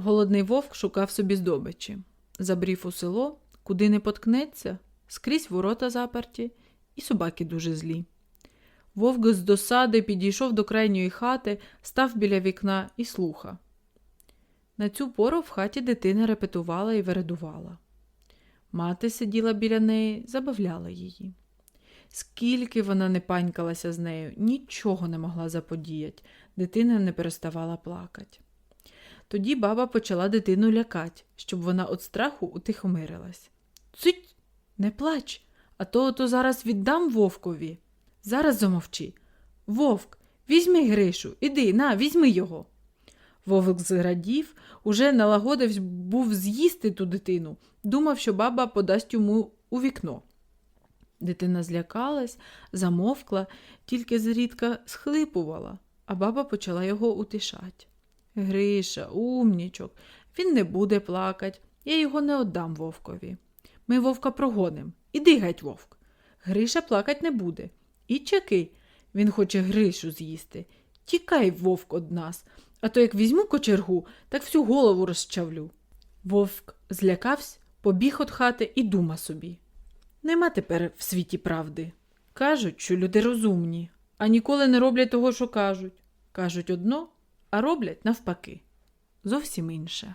Голодний вовк шукав собі здобичі. Забрів у село, куди не поткнеться, скрізь ворота заперті, і собаки дуже злі. Вовк з досади підійшов до крайньої хати, став біля вікна і слуха. На цю пору в хаті дитина репетувала і вередувала. Мати сиділа біля неї, забавляла її. Скільки вона не панькалася з нею, нічого не могла заподіять, дитина не переставала плакати. Тоді баба почала дитину лякати, щоб вона від страху утихомирилась. Цить, не плач, а то ото зараз віддам вовкові. Зараз замовчи. Вовк, візьми Гришу, іди, на, візьми його. Вовк зрадів, уже налагодився був з'їсти ту дитину, думав, що баба подасть йому у вікно. Дитина злякалась, замовкла, тільки зрідка схлипувала, а баба почала його утішати. Гриша, умнічок, він не буде плакать, я його не отдам вовкові. Ми вовка прогоним. Іди геть, вовк. Гриша плакать не буде. І чаки, він хоче Гришу з'їсти. Тікай, вовк, од нас, а то як візьму кочергу, так всю голову розчавлю. Вовк злякався, побіг від хати і дума собі. Нема тепер в світі правди. Кажуть, що люди розумні, а ніколи не роблять того, що кажуть. Кажуть одно, а роблять навпаки. Зовсім інше.